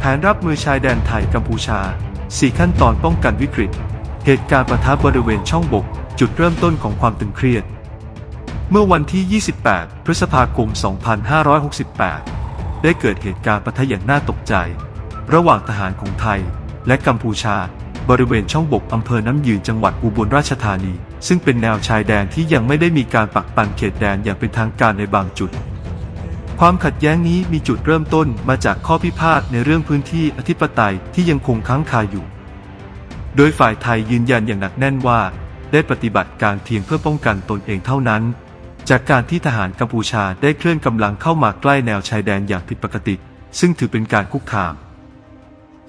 แผนรับมือชายแดนไทยกัมพูชา 4 ขั้นตอนป้องกันวิกฤต เหตุการณ์ประทะบริเวณช่องบก จุดเริ่มต้นของความตึงเครียด เมื่อวันที่ 28 พฤษภาคม 2568 ได้เกิดเหตุการณ์ปะทะอย่างน่าตกใจ ระหว่างทหารของไทยและกัมพูชา บริเวณช่องบกอำเภอน้ำยืนจังหวัดอุบลราชธานี ซึ่งเป็นแนวชายแดนที่ยังไม่ได้มีการปักปันเขตแดนอย่างเป็นทางการในบางจุด ความขัดแย้งนี้มีจุดเริ่มต้นมาจากข้อพิพาทในเรื่องพื้นที่อธิปไตยที่ยังคงค้างคาอยู่ โดยฝ่ายไทยยืนยันอย่างหนักแน่นว่า ได้ปฏิบัติการเพียงเพื่อป้องกันตนเองเท่านั้น จากการที่ทหารกัมพูชาได้เคลื่อนกำลังเข้ามาใกล้แนวชายแดนอย่างผิดปกติ ซึ่งถือเป็นการคุกคาม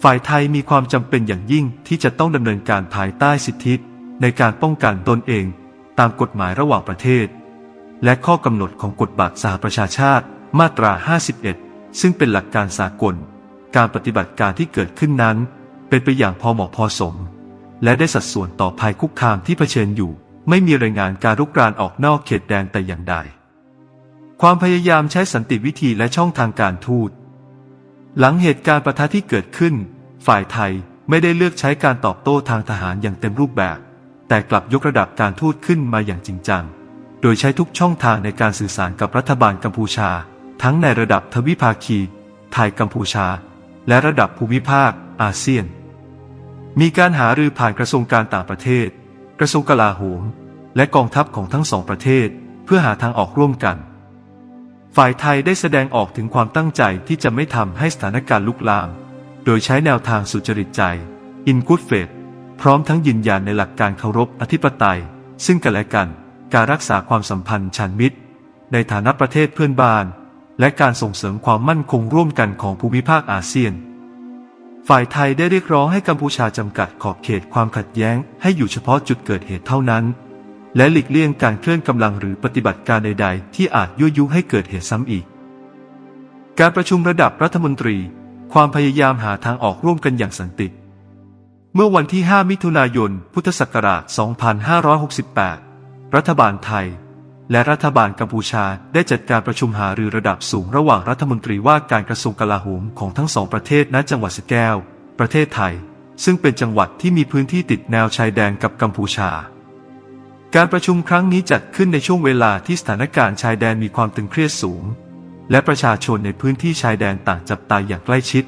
ฝ่ายไทยมีความจำเป็นอย่างยิ่งที่จะต้องดำเนินการภายใต้สิทธิในการป้องกันตนเอง ตามกฎหมายระหว่างประเทศ และข้อกำหนดของกฎบัตรสหประชาชาติ มาตรา 51 ซึ่งเป็นหลักการสากล การปฏิบัติการที่เกิดขึ้นนั้น เป็นไปอย่างพอเหมาะพอสม และได้สัดส่วนต่อภัยคุกคามที่เผชิญอยู่ ไม่มีรายงานการรุกรานออกนอกเขตแดนแต่อย่างใด ความพยายามใช้สันติวิธีและช่องทางการทูต หลังเหตุการณ์ประทะที่เกิดขึ้น ฝ่ายไทยไม่ได้เลือกใช้การตอบโต้ทางทหารอย่างเต็มรูปแบบ แต่กลับยกระดับการทูตขึ้นมาอย่างจริงจัง โดยใช้ทุกช่องทางในการสื่อสารกับรัฐบาลกัมพูชา ทั้งในระดับทวิภาคี ไทยกัมพูชา และระดับภูมิภาค อาเซียน มีการหารือผ่านกระทรวงการต่างประเทศ กระทรวงกลาโหม และกองทัพของทั้งสองประเทศ เพื่อหาทางออกร่วมกัน ฝ่ายไทยได้แสดงออกถึงความตั้งใจที่จะไม่ทำให้สถานการณ์ลุกลาม โดยใช้แนวทางสุจริตใจ อินกุดเฟดพร้อมทั้งยืนยันในหลักการเคารพอธิปไตย ซึ่งกันและกัน การรักษาความสัมพันธ์ชันมิตร ในฐานะประเทศเพื่อนบ้าน และการส่งเสริมความมั่นคงร่วมกันของภูมิภาคอาเซียน ฝ่ายไทยได้เรียกร้องให้กัมพูชาจำกัดขอบเขตความขัดแย้ง ให้อยู่เฉพาะจุดเกิดเหตุเท่านั้น และหลีกเลี่ยงการเคลื่อนกำลังหรือปฏิบัติการใด ๆ ที่อาจยั่วยุให้เกิดเหตุซ้ำอีก การประชุมระดับรัฐมนตรี ความพยายามหาทางออกร่วมกันอย่างสันติ เมื่อวันที่ 5 มิถุนายน พุทธศักราช 2568 รัฐบาลไทย และรัฐบาลกัมพูชาได้จัดการประชุมหารือระดับสูงระหว่างรัฐมนตรีว่าการกระทรวงกลาโหมของทั้งสองประเทศณจังหวัดสะแก้ว ประเทศไทย ซึ่งเป็นจังหวัดที่มีพื้นที่ติดแนวชายแดนกับกัมพูชา การประชุมครั้งนี้จัดขึ้นในช่วงเวลาที่สถานการณ์ชายแดนมีความตึงเครียดสูง และประชาชนในพื้นที่ชายแดนต่างจับตาอย่างใกล้ชิด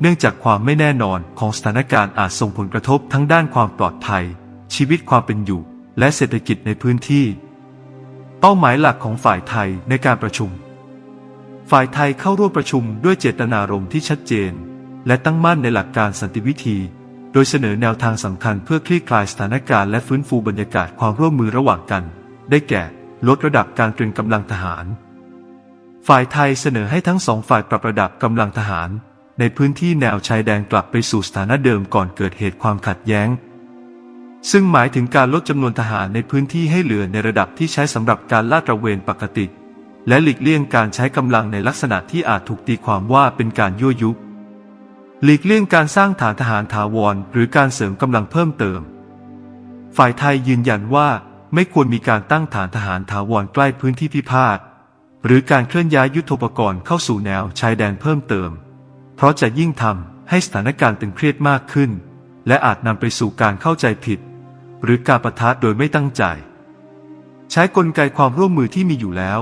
เนื่องจากความไม่แน่นอนของสถานการณ์อาจส่งผลกระทบทั้งด้านความปลอดภัย ชีวิตความเป็นอยู่ และเศรษฐกิจในพื้นที่ เป้าหมายหลักของฝ่ายไทยในการประชุม ฝ่ายไทยเข้าร่วมประชุมด้วยเจตนารมณ์ที่ชัดเจน และตั้งมั่นในหลักการสันติวิธี โดยเสนอแนวทางสำคัญเพื่อคลี่คลายสถานการณ์และฟื้นฟูบรรยากาศความร่วมมือระหว่างกัน ได้แก่ ลดระดับการตรึงกำลังทหาร ฝ่ายไทยเสนอให้ทั้งสองฝ่ายปรับระดับกำลังทหาร ในพื้นที่แนวชายแดนกลับไปสู่สถานะเดิมก่อนเกิดเหตุความขัดแย้ง ซึ่งหมายถึงการลดจำนวนทหารในพื้นที่ให้เหลือในระดับที่ใช้สำหรับการลาดตระเวนปกติ และหลีกเลี่ยงการใช้กำลังในลักษณะที่อาจถูกตีความว่าเป็นการยั่วยุ หลีกเลี่ยงการสร้างฐานทหารถาวร หรือการเสริมกำลังเพิ่มเติม ฝ่ายไทยยืนยันว่าไม่ควรมีการตั้งฐานทหารถาวรใกล้พื้นที่พิพาทหรือการเคลื่อนย้ายยุทโธปกรณ์เข้าสู่แนวชายแดนเพิ่มเติม เพราะจะยิ่งทำให้สถานการณ์ตึงเครียดมากขึ้น และอาจนำไปสู่การเข้าใจผิด หรือการประทะโดยไม่ตั้งใจ ใช้กลไกความร่วมมือที่มีอยู่แล้ว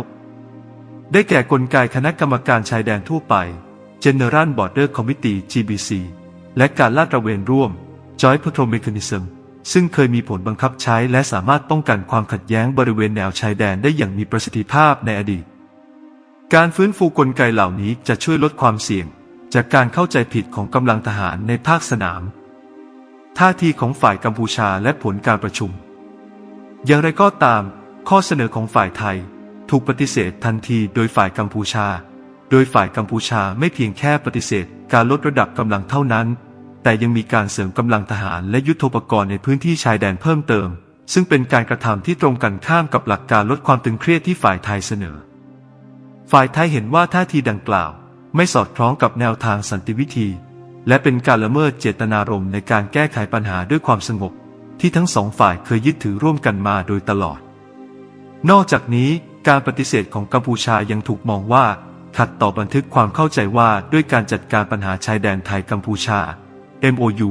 ได้แก่กลไกคณะกรรมการชายแดนทั่วไป General Border Committee GBC และการลาดตระเวนร่วม Joint Patrol Mechanism ซึ่งเคยมีผลบังคับใช้และสามารถป้องกันความขัดแย้งบริเวณแนวชายแดนได้อย่างมีประสิทธิภาพในอดีต การฟื้นฟูกลไกเหล่านี้จะช่วยลดความเสี่ยง จากการเข้าใจผิดของกำลังทหารในภาคสนาม ท่าทีของฝ่ายกัมพูชาและผลการประชุม อย่างไรก็ตาม ข้อเสนอของฝ่ายไทย ถูกปฏิเสธทันทีโดยฝ่ายกัมพูชา โดยฝ่ายกัมพูชาไม่เพียงแค่ปฏิเสธ การลดระดับกำลังเท่านั้น แต่ยังมีการเสริมกำลังทหารและยุทโธปกรณ์ในพื้นที่ชายแดนเพิ่มเติม ซึ่งเป็นการกระทำที่ตรงกันข้ามกับหลักการลดความตึงเครียดที่ฝ่ายไทยเสนอ ฝ่ายไทยเห็นว่าท่าทีดังกล่าว ไม่สอดคล้องกับแนวทางสันติวิธี และเป็นการละเมิดเจตนารมณ์ในการแก้ไขปัญหาด้วยความสงบ ที่ทั้งสองฝ่ายเคยยึดถือร่วมกันมาโดยตลอด นอกจากนี้การปฏิเสธของกัมพูชายังถูกมองว่า ขัดต่อบันทึกความเข้าใจว่าด้วยการจัดการปัญหาชายแดนไทยกัมพูชา MOU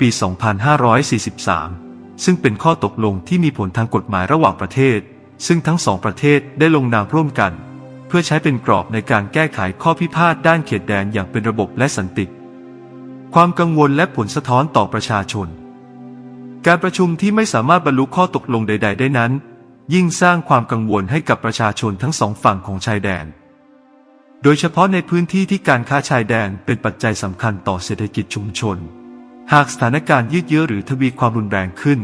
ปี 2543 ซึ่งเป็นข้อตกลงที่มีผลทางกฎหมายระหว่างประเทศ ซึ่งทั้งสองประเทศได้ลงนามร่วมกัน เพื่อใช้เป็นกรอบในการแก้ไขข้อพิพาทด้านเขตแดนอย่างเป็นระบบและสันติ ความกังวลและผลสะท้อนต่อประชาชน การประชุมที่ไม่สามารถบรรลุข้อตกลงใด ๆ ได้นั้น ยิ่งสร้างความกังวลให้กับประชาชนทั้งสองฝั่งของชายแดน โดยเฉพาะในพื้นที่ที่การค้าชายแดนเป็นปัจจัยสำคัญต่อเศรษฐกิจชุมชน หากสถานการณ์ยืดเยื้อหรือทวีความรุนแรงขึ้น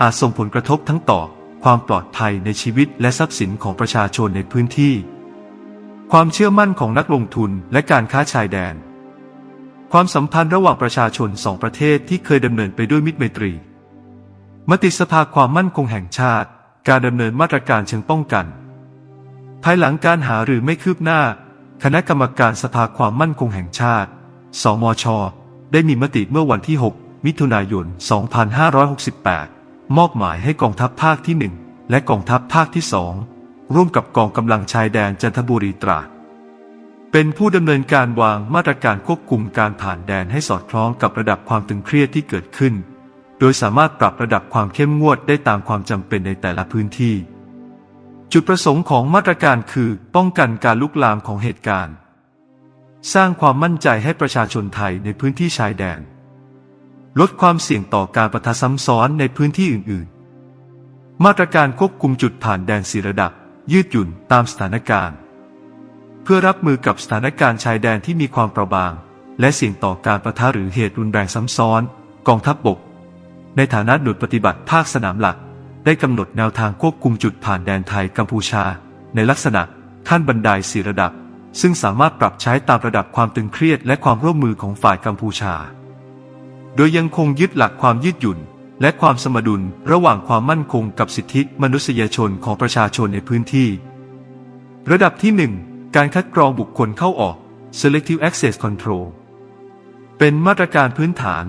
อาจส่งผลกระทบทั้งต่อความปลอดภัยในชีวิตและทรัพย์สินของประชาชนในพื้นที่ ความเชื่อมั่นของนักลงทุนและการค้าชายแดน ความสัมพันธ์ระหว่างประชาชนสองประเทศที่เคยดำเนินไปด้วยมิตรไมตรี มติสภาความมั่นคงแห่งชาติ การดำเนินมาตรการเชิงป้องกัน ภายหลังการหาหรือไม่คืบหน้า คณะกรรมการสภาความมั่นคงแห่งชาติ สมช ได้มีมติเมื่อวันที่ 6 มิถุนายน 2568 มอบหมายให้กองทัพภาคที่ 1 และกองทัพภาคที่ 2 ร่วมกับกองกำลังชายแดนจันทบุรีตราด เป็นผู้ดำเนินการวางมาตรการควบคุมการผ่านแดนให้สอดคล้องกับระดับความตึงเครียดที่เกิดขึ้น โดยสามารถปรับระดับความเข้มงวดได้ตามความจำเป็นในแต่ละพื้นที่ จุดประสงค์ของมาตรการคือป้องกันการลุกลามของเหตุการณ์ สร้างความมั่นใจให้ประชาชนไทยในพื้นที่ชายแดน ลดความเสี่ยงต่อการประทะซ้ำซ้อนในพื้นที่อื่น ๆ มาตรการควบคุมจุดผ่านแดนสีระดับ ยืดหยุ่นตามสถานการณ์ พื่อรับมือกับสถานการณ์ชายแดนที่มีความเปราะบาง และเสี่ยงต่อการประทะหรือเหตุรุนแรงซ้ำซ้อน กองทัพบบก ในฐานะหน่วยปฏิบัติภาคสนามหลัก ได้กำหนดแนวทางควบคุมจุดผ่านแดนไทยกัมพูชา ในลักษณะขั้นบันไดสีระดับ ซึ่งสามารถปรับใช้ตามระดับความตึงเครียดและความร่วมมือของฝ่ายกัมพูชา โดยยังคงยึดหลักความยืดหยุ่น และความสมดุลระหว่างความมั่นคงกับสิทธิมนุษยชนของประชาชนในพื้นที่ ระดับที่ 1 การคัดกรองบุคคลเข้าออก selective access control เป็นมาตรการพื้นฐาน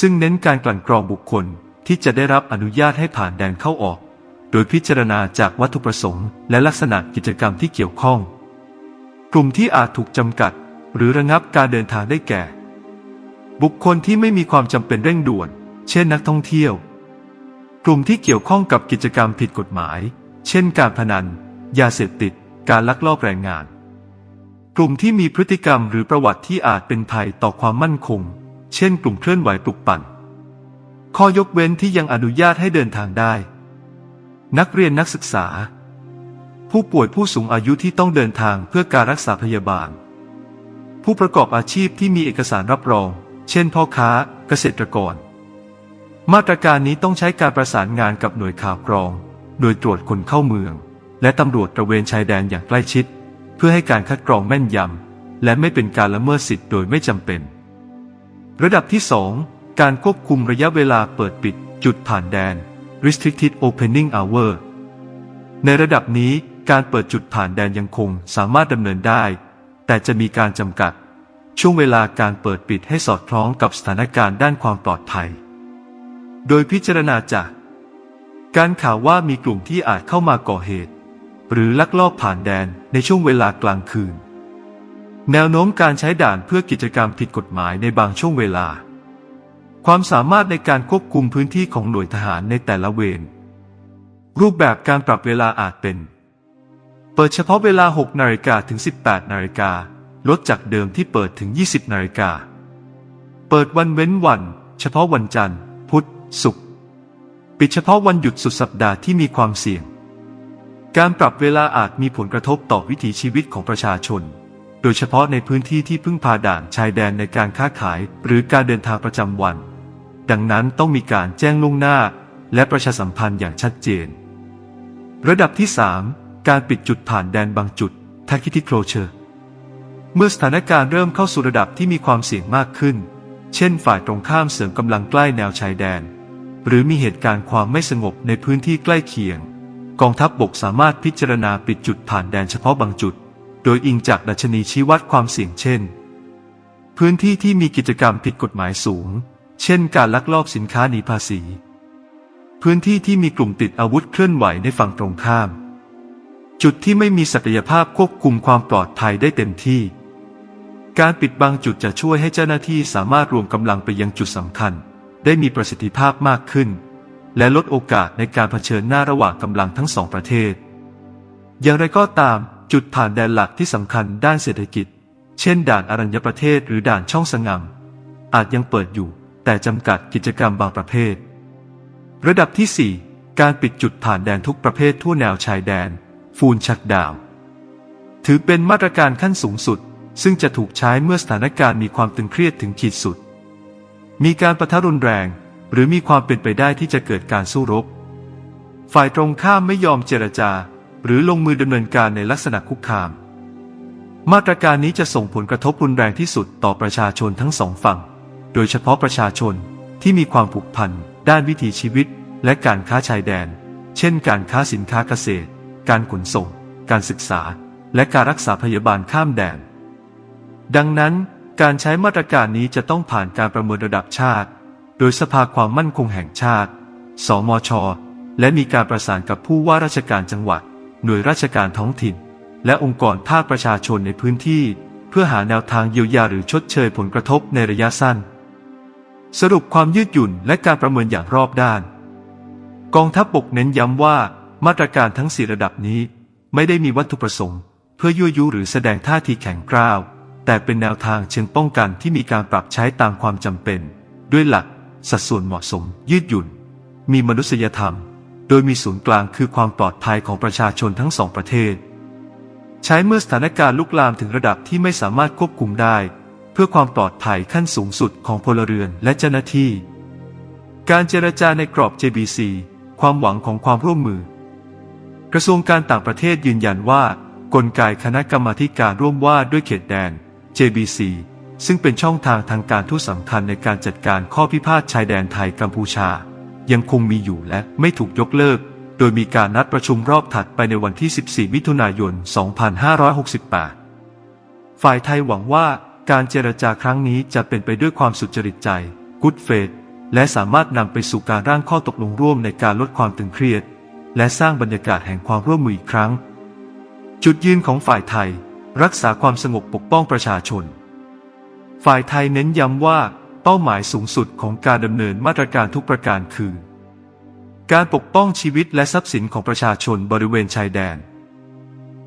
ซึ่งเน้นการกลั่นกรองบุคคลที่จะได้รับอนุญาตให้ผ่านแดนเข้าออก โดยพิจารณาจากวัตถุประสงค์ และลักษณะกิจกรรมที่เกี่ยวข้อง กลุ่มที่อาจถูกจำกัด หรือระงับการเดินทางได้แก่ บุคคลที่ไม่มีความจำเป็นเร่งด่วน เช่นนักท่องเที่ยว กลุ่มที่เกี่ยวข้องกับกิจกรรมผิดกฎหมาย เช่น การพนัน ยาเสพติด การลักลอบแรงงาน กลุ่มที่มีพฤติกรรมหรือประวัติที่อาจเป็นภัยต่อความมั่นคง เช่น กลุ่มเคลื่อนไหวปลุกปั่น ข้อยกเว้นที่ยังอนุญาตให้เดินทางได้ นักเรียนนักศึกษา ผู้ป่วยผู้สูงอายุที่ต้องเดินทางเพื่อการรักษาพยาบาล ผู้ประกอบอาชีพที่มีเอกสารรับรอง เช่น พ่อค้า เกษตรกร มาตรการนี้ต้องใช้การประสานงานกับหน่วยข่าวกรอง โดยตรวจคนเข้าเมือง และตำรวจตระเวนชายแดนอย่างใกล้ชิด เพื่อให้การคัดกรองแม่นยำ และไม่เป็นการละเมิดสิทธิ์โดยไม่จำเป็น ระดับที่ 2 การควบคุมระยะเวลาเปิดปิด จุดผ่านแดน restricted opening hour ในระดับนี้การเปิดจุดผ่านแดนยังคงสามารถดำเนินได้ แต่จะมีการจำกัด ช่วงเวลาการเปิดปิดให้สอดคล้องกับสถานการณ์ด้านความปลอดภัย โดยพิจารณาจาก การข่าวว่ามีกลุ่มที่อาจเข้ามาก่อเหตุ หรือลักลอบผ่านแดนในช่วงเวลากลางคืน แนวโน้มการใช้ด่านเพื่อกิจกรรมผิดกฎหมายในบางช่วงเวลา ความสามารถในการควบคุมพื้นที่ของหน่วยทหารในแต่ละเวรรูปแบบการปรับเวลาอาจเป็น เปิดเฉพาะเวลา 6 นาฬิกาถึง 18 นาฬิกาลดจากเดิมที่เปิดถึง 20 นาฬิกา เปิดวันเว้นวัน เฉพาะวันจันทร์ พุธ ศุกร์ ปิดเฉพาะวันหยุดสุดสัปดาห์ที่มีความเสี่ยง การปรับเวลาอาจมีผลกระทบต่อวิถีชีวิตของประชาชน โดยเฉพาะในพื้นที่ที่พึ่งพาด่านชายแดนในการค้าขาย หรือการเดินทางประจำวัน ดังนั้นต้องมีการแจ้งล่วงหน้า และประชาสัมพันธ์อย่างชัดเจน ระดับที่ 3 การปิดจุดผ่านแดนบางจุด tacit closure เมื่อสถานการณ์เริ่มเข้าสู่ระดับที่มีความเสี่ยงมากขึ้น เช่น ฝ่ายตรงข้ามเสริมกำลังใกล้แนวชายแดน หรือมีเหตุการณ์ความไม่สงบในพื้นที่ใกล้เคียง กองทัพบบกสามารถพิจารณาปิดจุดผ่านแดนเฉพาะบางจุด โดยอิงจากดัชนีชี้วัดความเสี่ยงเช่น พื้นที่ที่มีกิจกรรมผิดกฎหมายสูง เช่น การลักลอบสินค้าหนีภาษี พื้นที่ที่มีกลุ่มติดอาวุธเคลื่อนไหวในฝั่งตรงข้าม จุดที่ไม่มีศักยภาพควบคุมความปลอดภัยได้เต็มที่ การปิดบางจุดจะช่วยให้เจ้าหน้าที่สามารถรวมกำลังไปยังจุดสำคัญ ได้มีประสิทธิภาพมากขึ้น และลดโอกาสในการเผชิญหน้าระหว่างกำลังทั้งสองประเทศ อย่างไรก็ตามจุดผ่านแดนหลักที่สำคัญด้านเศรษฐกิจ เช่น ด่านอรัญญประเทศหรือด่านช่องสงามอาจยังเปิดอยู่ แต่จำกัดกิจกรรมบางประเภท ระดับที่ 4 การปิดจุดผ่านแดนทุกประเภททั่วแนวชายแดน ฟูลชักดาว ถือเป็นมาตรการขั้นสูงสุด ซึ่งจะถูกใช้เมื่อสถานการณ์มีความตึงเครียดถึงขีดสุด มีการประทะรุนแรง หรือมีความเป็นไปได้ที่จะเกิดการสู้รบ ฝ่ายตรงข้ามไม่ยอมเจรจา หรือลงมือดำเนินการในลักษณะคุกคาม มาตรการนี้จะส่งผลกระทบรุนแรงที่สุดต่อประชาชนทั้งสองฝั่ง โดยเฉพาะประชาชนที่มีความผูกพัน ด้านวิถีชีวิต และการค้าชายแดน เช่น การค้าสินค้าเกษตร การขนส่ง การศึกษา และการรักษาพยาบาลข้ามแดน ดังนั้นการใช้มาตรการนี้จะต้องผ่านการประเมินระดับชาติ โดยสภาความมั่นคงแห่งชาติ สมช และมีการประสานกับผู้ว่าราชการจังหวัด หน่วยราชการท้องถิ่น และองค์กรภาคประชาชนในพื้นที่ เพื่อหาแนวทางเยียวยาหรือชดเชยผลกระทบในระยะสั้น สรุปความยืดหยุ่นและการประเมินอย่างรอบด้าน กองทัพบกเน้นย้ำว่ามาตรการทั้งสี่ระดับนี้ ไม่ได้มีวัตถุประสงค์ เพื่อยั่วยุหรือแสดงท่าทีแข็งกร้าว แต่เป็นแนวทางเชิงป้องกันที่มีการปรับใช้ตามความจำเป็น ด้วยหลัก สัดส่วนเหมาะสม ยืดหยุ่น มีมนุษยธรรม โดยมีศูนย์กลางคือความปลอดภัยของประชาชนทั้งสองประเทศ ใช้เมื่อสถานการณ์ลุกลามถึงระดับที่ไม่สามารถควบคุมได้ เพื่อความปลอดภัยขั้นสูงสุดของพลเรือนและเจ้าหน้าที่ การเจรจาในกรอบ JBC ความหวังของความร่วมมือ กระทรวงการต่างประเทศยืนยันว่า กลไกคณะกรรมาการร่วมว่าด้วยเขตแดน JBC ซึ่งเป็นช่องทางทางการทูตสำคัญในการจัดการข้อพิพาทชายแดนไทยกัมพูชา ยังคงมีอยู่และไม่ถูกยกเลิก โดยมีการนัดประชุมรอบถัดไปในวันที่ 14 มิถุนายน 2568 ฝ่ายไทยหวังว่าการเจรจาครั้งนี้จะเป็นไปด้วยความสุจริตใจ Good Faith และสามารถนำไปสู่การร่างข้อตกลงร่วมในการลดความตึงเครียด และสร้างบรรยากาศแห่งความร่วมมืออีกครั้ง จุดยืนของฝ่ายไทย รักษาความสงบปกป้องประชาชน ฝ่ายไทยเน้นย้ำว่าเป้าหมายสูงสุดของการดำเนินมาตรการทุกประการคือ การปกป้องชีวิตและทรัพย์สินของประชาชนบริเวณชายแดน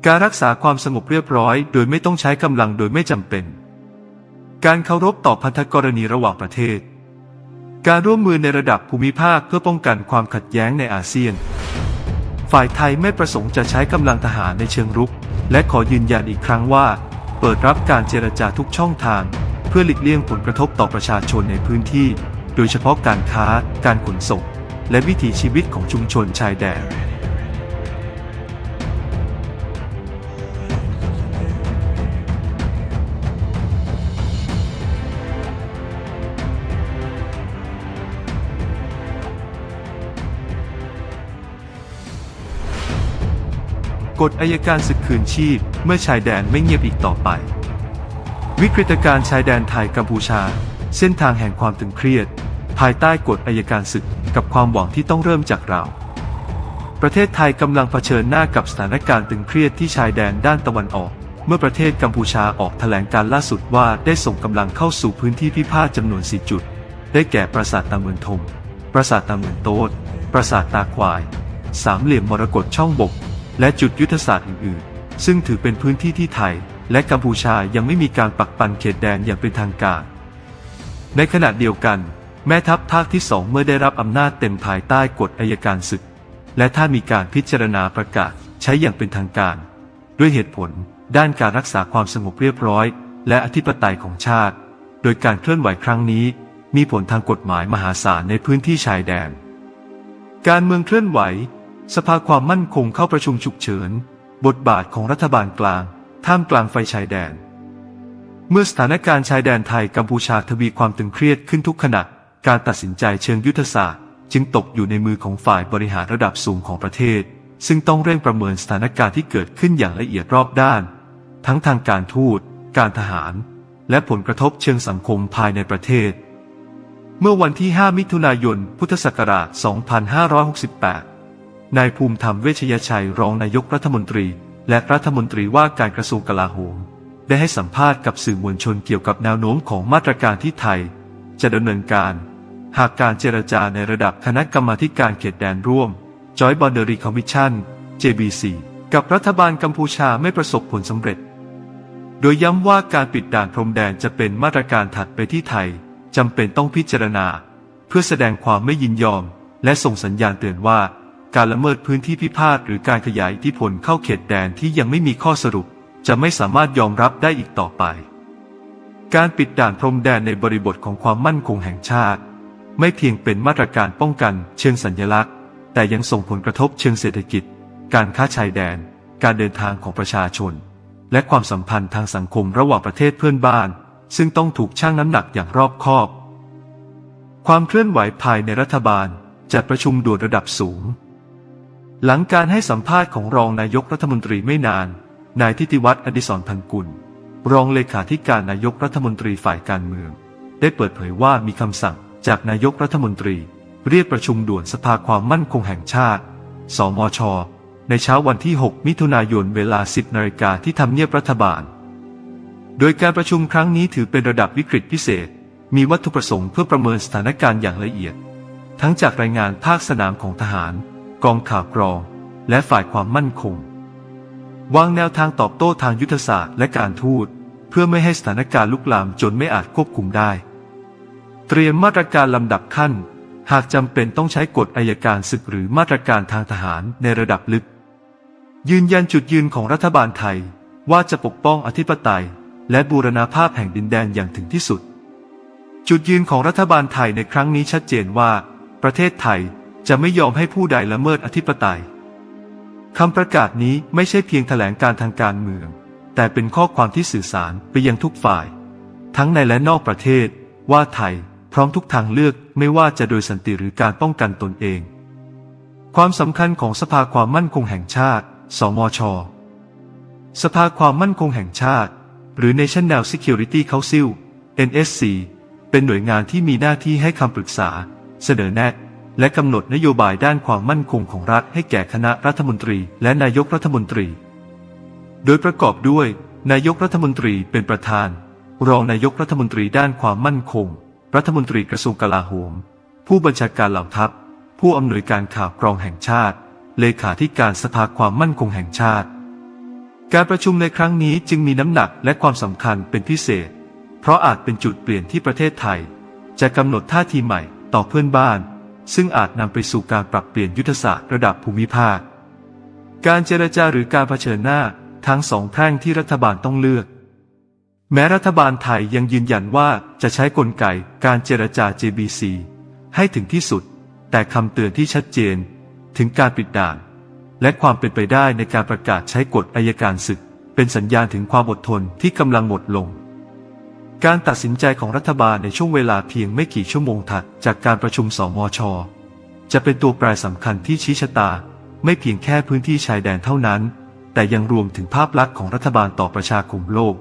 การรักษาความสงบเรียบร้อย โดยไม่ต้องใช้กำลังโดยไม่จำเป็น การเคารพต่อพันธกรณีระหว่างประเทศ การร่วมมือในระดับภูมิภาคเพื่อป้องกันความขัดแย้งในอาเซียน ฝ่ายไทยไม่ประสงค์จะใช้กำลังทหารในเชิงรุก และขอยืนยันอีกครั้งว่า เปิดรับการเจรจาทุกช่องทาง เพื่อหลีกเลี่ยงผลกระทบต่อประชาชนในพื้นที่ โดยเฉพาะการค้า การขนส่ง และวิถีชีวิตของชุมชนชายแดนกฎอายการศึกคืนชีพเมื่อชายแดนไม่เงียบอีกต่อไป วิกฤตการณ์ชายแดนไทยกัมพูชา เส้นทางแห่งความตึงเครียด ภายใต้กฎอายการศึกกับความหวังที่ต้องเริ่มจากเรา ประเทศไทยกำลังเผชิญหน้ากับสถานการณ์ตึงเครียดที่ชายแดนด้านตะวันออก เมื่อประเทศกัมพูชาออกแถลงการล่าสุดว่าได้ส่งกำลังเข้าสู่พื้นที่พิพาทจำนวน 4 จุด ได้แก่ปราสาทตาเมืองทม ปราสาทตาเมืองโต๊ดปราสาทตาควาย สามเหลี่ยมมรกตช่องบก และจุดยุทธศาสตร์อื่น ๆ ซึ่งถือเป็นพื้นที่ที่ไทย และกัมพูชายังไม่มีการปักปันเขตแดนอย่างเป็นทางการ ในขณะเดียวกัน แม่ทัพภาคที่สองเมื่อได้รับอำนาจเต็มภายใต้กฎอายการศึก และถ้ามีการพิจารณาประกาศใช้อย่างเป็นทางการ ด้วยเหตุผลด้านการรักษาความสงบเรียบร้อย และอธิปไตยของชาติ โดยการเคลื่อนไหวครั้งนี้ มีผลทางกฎหมายมหาศาลในพื้นที่ชายแดน การเมืองเคลื่อนไหว สภาความมั่นคงเข้าประชุมฉุกเฉิน บทบาทของรัฐบาลกลาง ท่ามกลางไฟชายแดน เมื่อสถานการณ์ชายแดนไทยกัมพูชาทวีความตึงเครียดขึ้นทุกขณะ การตัดสินใจเชิงยุทธศาสตร์จึงตกอยู่ในมือของฝ่ายบริหารระดับสูงของประเทศ ซึ่งต้องเร่งประเมินสถานการณ์ที่เกิดขึ้นอย่างละเอียดรอบด้าน ทั้งทางการทูต การทหาร และผลกระทบเชิงสังคมภายในประเทศ เมื่อวันที่ 5 มิถุนายน พุทธศักราช 2568 นายภูมิธรรมเวชยชัยรองนายกรัฐมนตรี และรัฐมนตรีว่าการกระทรวงกลาโหม ได้ให้สัมภาษณ์กับสื่อมวลชนเกี่ยวกับแนวโน้มของมาตรการที่ไทย จะดำเนินการ หากการเจรจาในระดับคณะกรรมาการเขตแดนร่วม Joint Boundary Commission JBC กับรัฐบาลกัมพูชาไม่ประสบผลสำเร็จ โดยย้ำว่าการปิดด่านพรมแดนจะเป็นมาตรการถัดไปที่ไทยจำเป็นต้องพิจารณา เพื่อแสดงความไม่ยินยอม และส่งสัญญาณเตือนว่า การละเมิดพื้นที่พิพาทหรือการขยายอิทธิพลเข้าเขตแดนที่ยังไม่มีข้อสรุป จะไม่สามารถยอมรับได้อีกต่อไป การปิดด่านพรมแดนในบริบทของความมั่นคงแห่งชาติ ไม่เพียงเป็นมาตรการป้องกันเชิงสัญลักษณ์ แต่ยังส่งผลกระทบเชิงเศรษฐกิจ การค้าชายแดน การเดินทางของประชาชน และความสัมพันธ์ทางสังคมระหว่างประเทศเพื่อนบ้าน ซึ่งต้องถูกชั่งน้ำหนักอย่างรอบคอบ ความเคลื่อนไหวภายในรัฐบาลจัดประชุมด่วนระดับสูง หลังการให้สัมภาษณ์ของรองนายกรัฐมนตรีไม่นาน นายทิติวัฒน์อดิศรพันกุล รองเลขาธิการนายกรัฐมนตรีฝ่ายการเมือง ได้เปิดเผยว่ามีคำสั่งจากนายกรัฐมนตรี เรียกประชุมด่วนสภาความมั่นคงแห่งชาติ สมช ในเช้าวันที่ 6 มิถุนายนเวลา 10 นาฬิกาที่ทำเนียบรัฐบาล โดยการประชุมครั้งนี้ถือเป็นระดับวิกฤตพิเศษ มีวัตถุประสงค์เพื่อประเมินสถานการณ์อย่างละเอียด ทั้งจากรายงานภาคสนามของทหาร กองข่าวกรอง และฝ่ายความมั่นคง วางแนวทางตอบโต้ทางยุทธศาสตร์และการทูต เพื่อไม่ให้สถานการณ์ลุกลามจนไม่อาจควบคุมได้ เตรียมมาตรการลำดับขั้น หากจำเป็นต้องใช้กฎอายการศึกหรือมาตรการทางทหารในระดับลึก ยืนยันจุดยืนของรัฐบาลไทยว่าจะปกป้องอธิปไตย และบูรณาภาพแห่งดินแดนอย่างถึงที่สุด จุดยืนของรัฐบาลไทยในครั้งนี้ชัดเจนว่า ประเทศไทย จะไม่ยอมให้ผู้ใดละเมิดอธิปไตยคำประกาศนี้ไม่ใช่เพียงแถลงการทางการเมือง แต่เป็นข้อความที่สื่อสารไปยังทุกฝ่าย ทั้งในและนอกประเทศ ว่าไทยพร้อมทุกทางเลือกไม่ว่าจะโดยสันติหรือการป้องกันตนเอง ความสำคัญของสภาความมั่นคงแห่งชาติ สมช สภาความมั่นคงแห่งชาติ หรือ National Security Council NSC เป็นหน่วยงานที่มีหน้าที่ให้คำปรึกษา เสนอแนะ และกำหนดนโยบายด้านความมั่นคงของรัฐให้แก่คณะรัฐมนตรี และนายกรัฐมนตรี โดยประกอบด้วย นายกรัฐมนตรีเป็นประธาน รองนายกรัฐมนตรีด้านความมั่นคง รัฐมนตรีกระทรวงกลาโหม ผู้บัญชาการเหล่าทัพ ผู้อำนวยการข่าวกรองแห่งชาติ เลขาธิการสภาความมั่นคงแห่งชาติ การประชุมในครั้งนี้จึงมีน้ำหนักและความสำคัญเป็นพิเศษ เพราะอาจเป็นจุดเปลี่ยนที่ประเทศไทย จะกำหนดท่าทีใหม่ต่อเพื่อนบ้าน ซึ่งอาจนำไปสู่การปรับเปลี่ยนยุทธศาสตร์ระดับภูมิภาค การเจรจาหรือการเผชิญหน้าทั้งสองแพร่งที่รัฐบาลต้องเลือก แม้รัฐบาลไทยยังยืนยันว่าจะใช้กลไกการเจรจา JBC ให้ถึงที่สุด แต่คำเตือนที่ชัดเจน ถึงการปิดด่าน และความเป็นไปได้ในการประกาศใช้กฎอายการศึก เป็นสัญญาณถึงความอดทนที่กำลังหมดลง การตัดสินใจของรัฐบาลในช่วงเวลาเพียงไม่กี่ชั่วโมงถัดจากการประชุมสมช จะเป็นตัวแปรสำคัญที่ชี้ชะตา ไม่เพียงแค่พื้นที่ชายแดนเท่านั้น แต่ยังรวมถึงภาพลักษณ์ของรัฐบาลต่อประชาคมโลก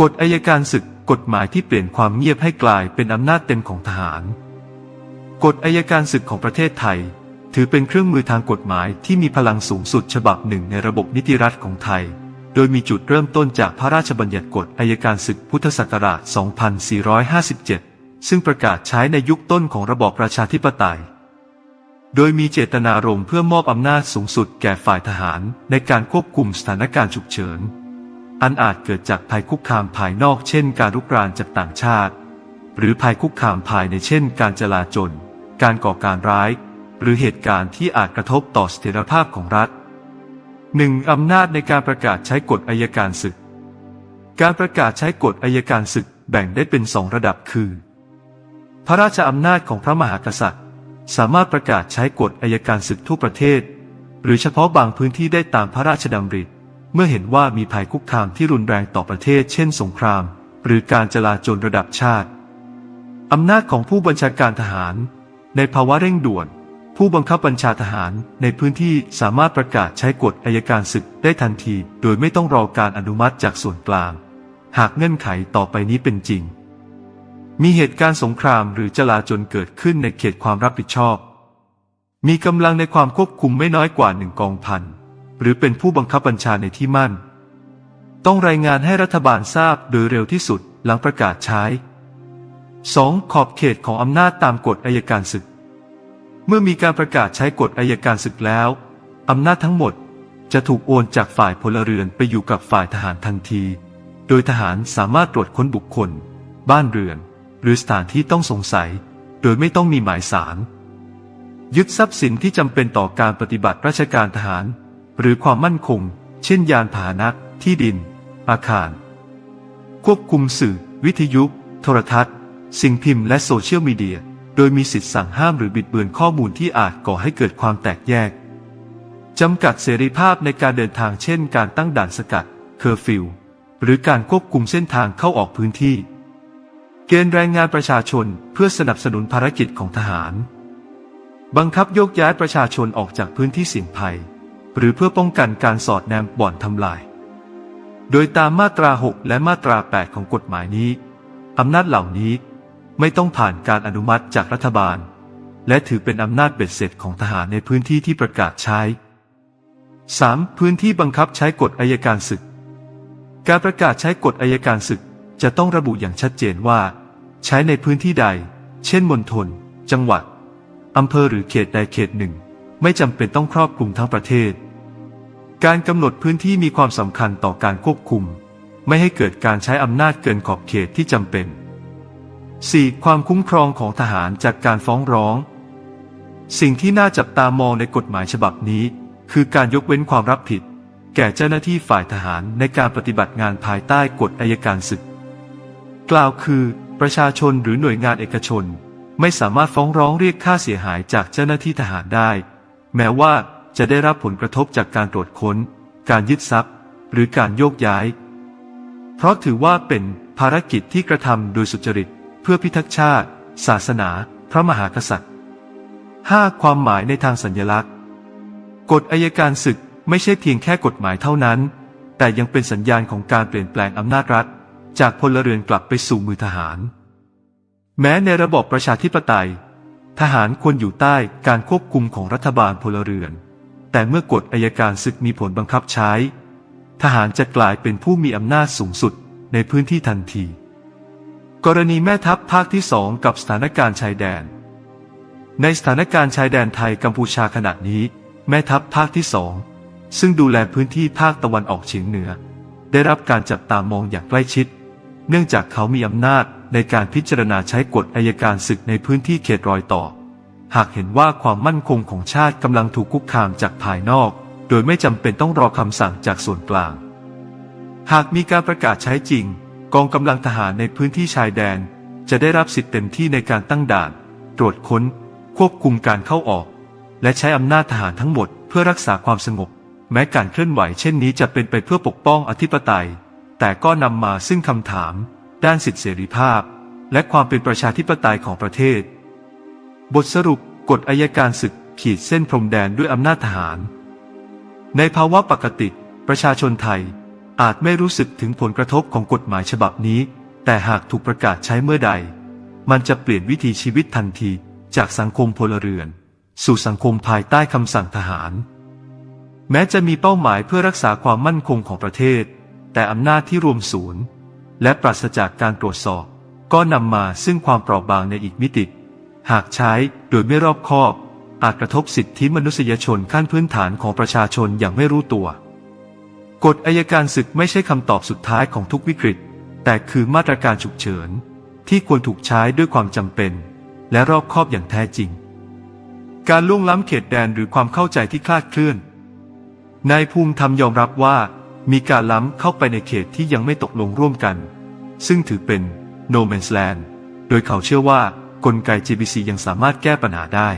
กฎอายการศึกกฎหมายที่เปลี่ยนความเงียบให้กลายเป็นอำนาจเต็มของทหาร กฎอายการศึกของประเทศไทย ถือเป็นเครื่องมือทางกฎหมายที่มีพลังสูงสุดฉบับหนึ่งในระบบนิติรัฐของไทย โดยมีจุดเริ่มต้นจากพระราชบัญญัติกฎอายการศึกพุทธศักราช 2457 ซึ่งประกาศใช้ในยุคต้นของระบอบประชาธิปไตย โดยมีเจตนารมณ์เพื่อมอบอำนาจสูงสุดแก่ฝ่ายทหารในการควบคุมสถานการณ์ฉุกเฉิน อันอาจเกิดจากภัยคุกคามภายนอกเช่นการรุกรานจากต่างชาติ หรือภัยคุกคามภายในเช่น การจลาจล การก่อการร้าย หรือเหตุการณ์ที่อาจกระทบต่อเสถียรภาพของรัฐ หนึ่งอำนาจในการประกาศใช้กฎอายการศึก การประกาศใช้กฎอายการศึกแบ่งได้เป็นสองระดับคือ พระราชอำนาจของพระมหากษัตริย์ สามารถประกาศใช้กฎอายการศึกทั่วประเทศ หรือเฉพาะบางพื้นที่ได้ตามพระราชดำริ เมื่อเห็นว่ามีภัยคุกคามที่รุนแรงต่อประเทศ เช่น สงคราม หรือการจลาจลระดับชาติอำนาจของผู้บัญชาการทหาร ในภาวะเร่งด่วน ผู้บังคับบัญชาทหารในพื้นที่สามารถประกาศใช้กฎอายการศึกได้ทันที โดยไม่ต้องรอการอนุมัติจากส่วนกลาง หากเงื่อนไขต่อไปนี้เป็นจริง มีเหตุการณ์สงครามหรือจลาจลเกิดขึ้นในเขตความรับผิดชอบ มีกำลังในความควบคุมไม่น้อยกว่าหนึ่งกองพันหรือเป็นผู้บังคับบัญชาในที่มั่น ต้องรายงานให้รัฐบาลทราบโดยเร็วที่สุดหลังประกาศใช้ 2. ขอบเขตของอำนาจตามกฎอายการศึก เมื่อมีการประกาศใช้กฎอายการศึกแล้ว อำนาจทั้งหมดจะถูกโอนจากฝ่ายพลเรือนไปอยู่กับฝ่ายทหารทันที โดยทหารสามารถตรวจค้นบุคคล บ้านเรือน หรือสถานที่ต้องสงสัย โดยไม่ต้องมีหมายสาร ยึดทรัพย์สินที่จำเป็นต่อการปฏิบัติราชการทหาร หรือความมั่นคง เช่นยานพาหนะที่ดิน อาคาร ควบคุมสื่อ วิทยุ โทรทัศน์ สิ่งพิมพ์และโซเชียลมีเดีย ดยมีสิทธิสั่งห้ามหรือบิดเบือนข้อมูลที่อาจก่อให้เกิดความแตกแยก จำกัดเสรีภาพในการเดินทางเช่น การตั้งด่านสกัด เคอร์ฟิว หรือการควบคุมเส้นทางเข้าออกพื้นที่ เกณฑ์แรงงานประชาชนเพื่อสนับสนุนภารกิจของทหาร บังคับโยกย้ายประชาชนออกจากพื้นที่เสี่ยงภัย หรือเพื่อป้องกันการสอดแนมบ่อนทำลาย โดยตามมาตรา 6 และมาตรา 8 ของกฎหมายนี้อำนาจเหล่านี้ ไม่ต้องผ่านการอนุมัติจากรัฐบาล และถือเป็นอำนาจเบ็ดเสร็จของทหารในพื้นที่ที่ประกาศใช้ 3. พื้นที่บังคับใช้กฎอายการศึก การประกาศใช้กฎอายการศึกจะต้องระบุอย่างชัดเจนว่า ใช้ในพื้นที่ใด เช่นมณฑล จังหวัด อำเภอหรือเขตใดเขตหนึ่ง ไม่จำเป็นต้องครอบคลุมทั้งประเทศ การกำหนดพื้นที่มีความสำคัญต่อการควบคุม ไม่ให้เกิดการใช้อำนาจเกินขอบเขตที่จำเป็น 4. ความคุ้มครองของทหารจากการฟ้องร้อง สิ่งที่น่าจับตามองในกฎหมายฉบับนี้ คือการยกเว้นความรับผิด แก่เจ้าหน้าที่ฝ่ายทหารในการปฏิบัติงานภายใต้กฎอายการศึก กล่าวคือ ประชาชนหรือหน่วยงานเอกชน ไม่สามารถฟ้องร้องเรียกค่าเสียหายจากเจ้าหน้าที่ทหารได้ แม้ว่าจะได้รับผลกระทบจากการตรวจค้น การยึดทรัพย์ หรือการโยกย้าย เพราะถือว่าเป็นภารกิจที่กระทำโดยสุจริต เพื่อพิทักษ์ชาติ ศาสนา พระมหากษัตริย์ 5. ความหมายในทางสัญลักษณ์ กฎอายการศึกไม่ใช่เพียงแค่กฎหมายเท่านั้น แต่ยังเป็นสัญญาณของการเปลี่ยนแปลงอำนาจรัฐ จากพลเรือนกลับไปสู่มือทหาร แม้ในระบอบประชาธิปไตย ทหารควรอยู่ใต้การควบคุมของรัฐบาลพลเรือน แต่เมื่อกฎอายการศึกมีผลบังคับใช้ ทหารจะกลายเป็นผู้มีอำนาจสูงสุดในพื้นที่ทันที กรณีแม่ทัพภาคที่สองกับสถานการณ์ชายแดน ในสถานการณ์ชายแดนไทยกัมพูชาขณะนี้ แม่ทัพภาคที่สองซึ่งดูแลพื้นที่ภาคตะวันออกเฉียงเหนือ ได้รับการจับตามองอย่างใกล้ชิด เนื่องจากเขามีอำนาจในการพิจารณาใช้กฎอายการศึกในพื้นที่เขตรอยต่อ หากเห็นว่าความมั่นคงของชาติกำลังถูกคุกคามจากภายนอก โดยไม่จำเป็นต้องรอคำสั่งจากส่วนกลาง หากมีการประกาศใช้จริง กองกำลังทหารในพื้นที่ชายแดน จะได้รับสิทธิ์เต็มที่ในการตั้งด่าน ตรวจค้น ควบคุมการเข้าออก และใช้อำนาจทหารทั้งหมดเพื่อรักษาความสงบ แม้การเคลื่อนไหวเช่นนี้จะเป็นไปเพื่อปกป้องอธิปไตย แต่ก็นำมาซึ่งคำถาม ด้านสิทธิเสรีภาพ และความเป็นประชาธิปไตยของประเทศ บทสรุปกฎอายการศึกขีดเส้นพรมแดนด้วยอำนาจทหาร ในภาวะปกติ ประชาชนไทย อาจไม่รู้สึกถึงผลกระทบของกฎหมายฉบับนี้ แต่หากถูกประกาศใช้เมื่อใด มันจะเปลี่ยนวิถีชีวิตทันที จากสังคมพลเรือน สู่สังคมภายใต้คำสั่งทหาร แม้จะมีเป้าหมายเพื่อรักษาความมั่นคงของประเทศ แต่อำนาจที่รวมศูนย์ และปราศจากการตรวจสอบ ก็นำมาซึ่งความเปราะบางในอีกมิติ หากใช้โดยไม่รอบคอบอาจกระทบสิทธิมนุษยชนขั้นพื้นฐานของประชาชนอย่างไม่รู้ตัว กฎอายการศึกไม่ใช่คำตอบสุดท้ายของทุกวิกฤต แต่คือมาตรการฉุกเฉิน ที่ควรถูกใช้ด้วยความจำเป็น และรอบคอบอย่างแท้จริง การล่วงล้ำเขตแดนหรือความเข้าใจที่คลาดเคลื่อนนายภูมิธรรมยอมรับว่ามีการล้ำเข้าไปในเขตที่ยังไม่ตกลงร่วมกัน ซึ่งถือเป็น no man's land โดยเขาเชื่อว่ากลไก GBC ยังสามารถแก้ปัญหาได้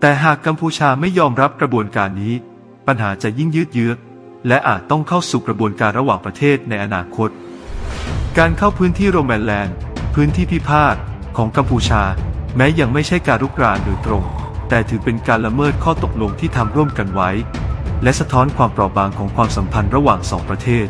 แต่หากกัมพูชาไม่ยอมรับกระบวนการนี้ ปัญหาจะยิ่งยืดเยื้อ และอาจต้องเข้าสู่กระบวนการระหว่างประเทศในอนาคต การเข้าพื้นที่โรแมนแลนด์ พื้นที่พิพาทของกัมพูชา แม้ยังไม่ใช่การรุกรานโดยตรง แต่ถือเป็นการละเมิดข้อตกลงที่ทำร่วมกันไว้ และสะท้อนความเปราะบางของความสัมพันธ์ระหว่างสองประเทศ